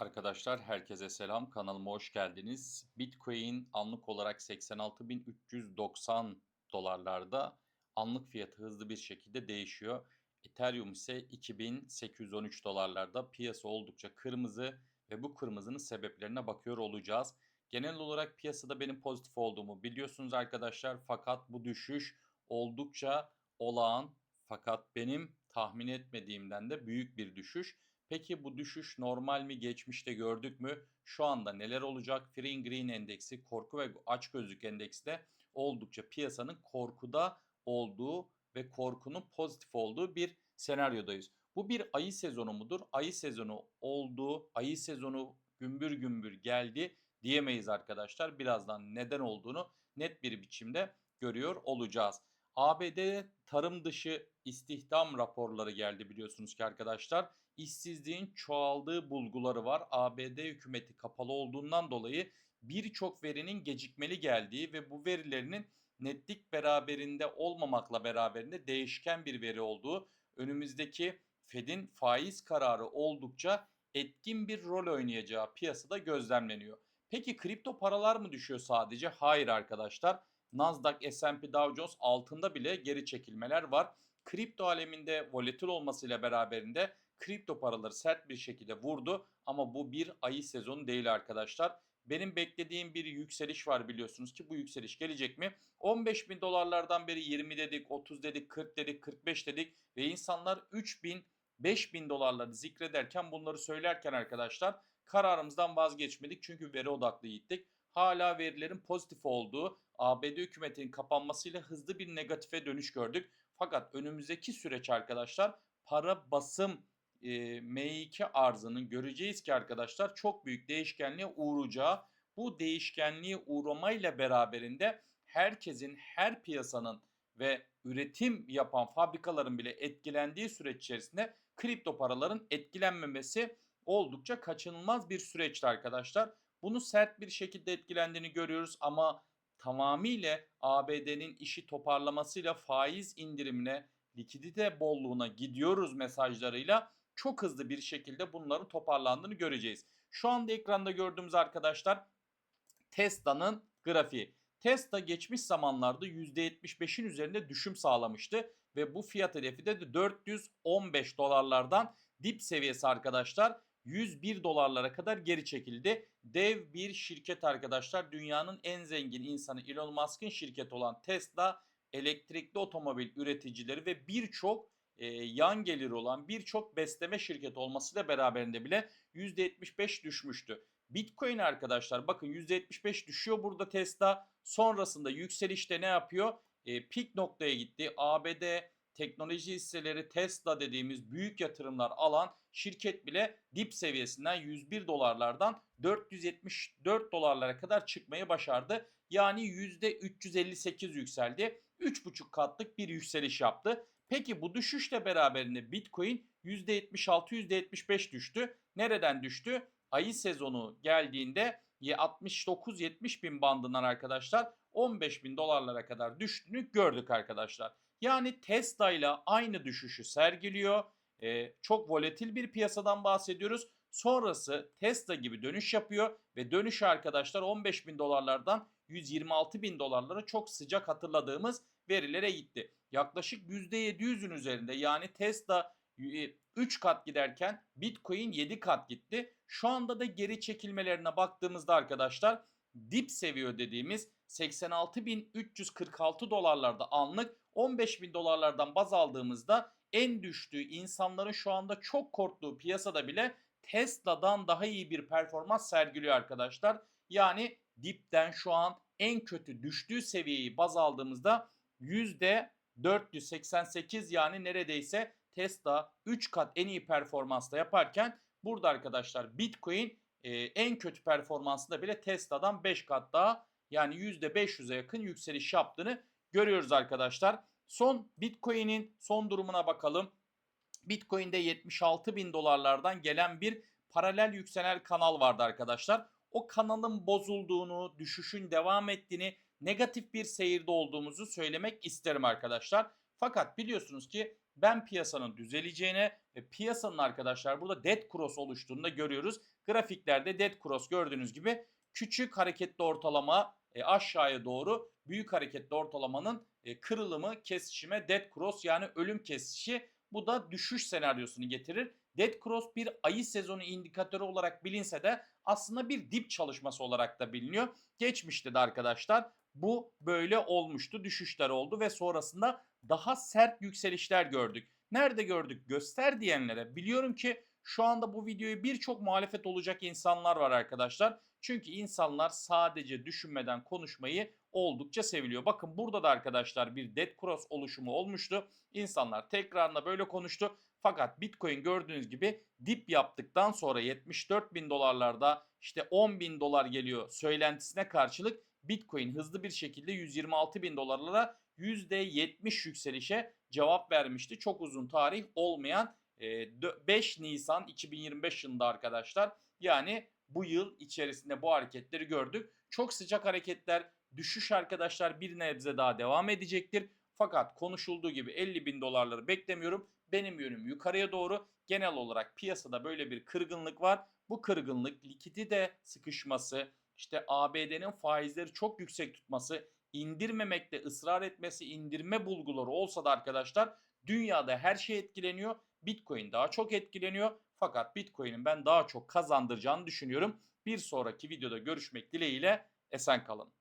Arkadaşlar herkese selam. Kanalıma hoş geldiniz. Bitcoin anlık olarak 86.390 dolarlarda anlık fiyatı hızlı bir şekilde değişiyor. Ethereum ise 2813 dolarlarda piyasa oldukça kırmızı ve bu kırmızının sebeplerine bakıyor olacağız. Genel olarak piyasada benim pozitif olduğumu biliyorsunuz arkadaşlar fakat bu düşüş oldukça olağan fakat benim tahmin etmediğimden de büyük bir düşüş. Peki bu düşüş normal mi? Geçmişte gördük mü? Şu anda neler olacak? Free Green endeksi, korku ve açgözlük endeksi de oldukça piyasanın korkuda olduğu ve korkunun pozitif olduğu bir senaryodayız. Bu bir ayı sezonu mudur? Ayı sezonu olduğu, ayı sezonu gümbür gümbür geldi diyemeyiz arkadaşlar. Birazdan neden olduğunu net bir biçimde görüyor olacağız. ABD tarım dışı istihdam raporları geldi biliyorsunuz ki arkadaşlar. İşsizliğin çoğaldığı bulguları var. ABD hükümeti kapalı olduğundan dolayı birçok verinin gecikmeli geldiği ve bu verilerinin netlik beraberinde olmamakla beraberinde değişken bir veri olduğu önümüzdeki Fed'in faiz kararı oldukça etkin bir rol oynayacağı piyasada gözlemleniyor. Peki kripto paralar mı düşüyor sadece? Hayır arkadaşlar. Nasdaq, S&P Dow Jones altında bile geri çekilmeler var. Kripto aleminde volatil olmasıyla beraberinde kripto paraları sert bir şekilde vurdu ama bu bir ayı sezonu değil arkadaşlar. Benim beklediğim bir yükseliş var biliyorsunuz ki bu yükseliş gelecek mi? 15 bin dolarlardan beri 20 dedik, 30 dedik, 40 dedik, 45 dedik ve insanlar 3 bin, 5 bin dolarları zikrederken bunları söylerken arkadaşlar kararımızdan vazgeçmedik çünkü veri odaklı gittik. Hala verilerin pozitif olduğu ABD hükümetinin kapanmasıyla hızlı bir negatife dönüş gördük. Fakat önümüzdeki süreç arkadaşlar para basım e, M2 arzının göreceğiz ki arkadaşlar çok büyük değişkenliğe uğrayacağı bu değişkenliğe uğramayla beraberinde herkesin her piyasanın ve üretim yapan fabrikaların bile etkilendiği süreç içerisinde kripto paraların etkilenmemesi oldukça kaçınılmaz bir süreçti arkadaşlar. Bunu sert bir şekilde etkilendiğini görüyoruz ama tamamıyla ABD'nin işi toparlamasıyla faiz indirimine, likidite bolluğuna gidiyoruz mesajlarıyla çok hızlı bir şekilde bunların toparlandığını göreceğiz. Şu anda ekranda gördüğümüz arkadaşlar Tesla'nın grafiği. Tesla geçmiş zamanlarda %75'in üzerinde düşüm sağlamıştı ve bu fiyat hedefi de 415 dolarlardan dip seviyesi arkadaşlar 101 dolarlara kadar geri çekildi. Dev bir şirket arkadaşlar. Dünyanın en zengin insanı Elon Musk'ın şirketi olan Tesla elektrikli otomobil üreticileri ve birçok e, yan gelir olan birçok besleme şirketi olmasıyla beraberinde bile %75 düşmüştü. Bitcoin arkadaşlar bakın %75 düşüyor burada Tesla. Sonrasında yükselişte ne yapıyor? E, pik noktaya gitti. ABD teknoloji hisseleri Tesla dediğimiz büyük yatırımlar alan şirket bile dip seviyesinden 101 dolarlardan 474 dolarlara kadar çıkmayı başardı. Yani %358 yükseldi. 3,5 katlık bir yükseliş yaptı. Peki bu düşüşle beraberinde Bitcoin %76 %75 düştü. Nereden düştü? Ayı sezonu geldiğinde 69-70 bin bandından arkadaşlar 15 bin dolarlara kadar düştüğünü gördük arkadaşlar. Yani Tesla ile aynı düşüşü sergiliyor. Ee, çok volatil bir piyasadan bahsediyoruz. Sonrası Tesla gibi dönüş yapıyor ve dönüş arkadaşlar 15 bin dolarlardan 126 bin dolarlara çok sıcak hatırladığımız verilere gitti. Yaklaşık %700'ün üzerinde yani Tesla 3 kat giderken Bitcoin 7 kat gitti. Şu anda da geri çekilmelerine baktığımızda arkadaşlar dip seviyor dediğimiz 86.346 dolarlarda anlık 15.000 dolarlardan baz aldığımızda en düştüğü insanların şu anda çok korktuğu piyasada bile Tesla'dan daha iyi bir performans sergiliyor arkadaşlar. Yani dipten şu an en kötü düştüğü seviyeyi baz aldığımızda %488 yani neredeyse Tesla 3 kat en iyi performansla yaparken burada arkadaşlar Bitcoin e, en kötü performansında bile Tesla'dan 5 kat daha yani %500'e yakın yükseliş yaptığını görüyoruz arkadaşlar. Son Bitcoin'in son durumuna bakalım. Bitcoin'de 76 bin dolarlardan gelen bir paralel yükselen kanal vardı arkadaşlar. O kanalın bozulduğunu, düşüşün devam ettiğini, negatif bir seyirde olduğumuzu söylemek isterim arkadaşlar. Fakat biliyorsunuz ki ben piyasanın düzeleceğine ve piyasanın arkadaşlar burada dead cross oluştuğunu da görüyoruz. Grafiklerde dead cross gördüğünüz gibi küçük hareketli ortalama e, aşağıya doğru büyük hareketli ortalamanın e, kırılımı, kesişime dead cross yani ölüm kesişi bu da düşüş senaryosunu getirir. Dead Cross bir ayı sezonu indikatörü olarak bilinse de aslında bir dip çalışması olarak da biliniyor. Geçmişte de arkadaşlar bu böyle olmuştu. Düşüşler oldu ve sonrasında daha sert yükselişler gördük. Nerede gördük? Göster diyenlere. Biliyorum ki şu anda bu videoyu birçok muhalefet olacak insanlar var arkadaşlar. Çünkü insanlar sadece düşünmeden konuşmayı oldukça seviliyor. Bakın burada da arkadaşlar bir dead cross oluşumu olmuştu. İnsanlar tekrarında böyle konuştu. Fakat Bitcoin gördüğünüz gibi dip yaptıktan sonra 74 bin dolarlarda işte 10 bin dolar geliyor söylentisine karşılık Bitcoin hızlı bir şekilde 126 bin dolarlara %70 yükselişe cevap vermişti. Çok uzun tarih olmayan 5 Nisan 2025 yılında arkadaşlar. Yani bu yıl içerisinde bu hareketleri gördük. Çok sıcak hareketler, düşüş arkadaşlar bir nebze daha devam edecektir. Fakat konuşulduğu gibi 50 bin dolarları beklemiyorum. Benim yönüm yukarıya doğru. Genel olarak piyasada böyle bir kırgınlık var. Bu kırgınlık likidite sıkışması, işte ABD'nin faizleri çok yüksek tutması, indirmemekte ısrar etmesi, indirme bulguları olsa da arkadaşlar dünyada her şey etkileniyor. Bitcoin daha çok etkileniyor. Fakat Bitcoin'in ben daha çok kazandıracağını düşünüyorum. Bir sonraki videoda görüşmek dileğiyle esen kalın.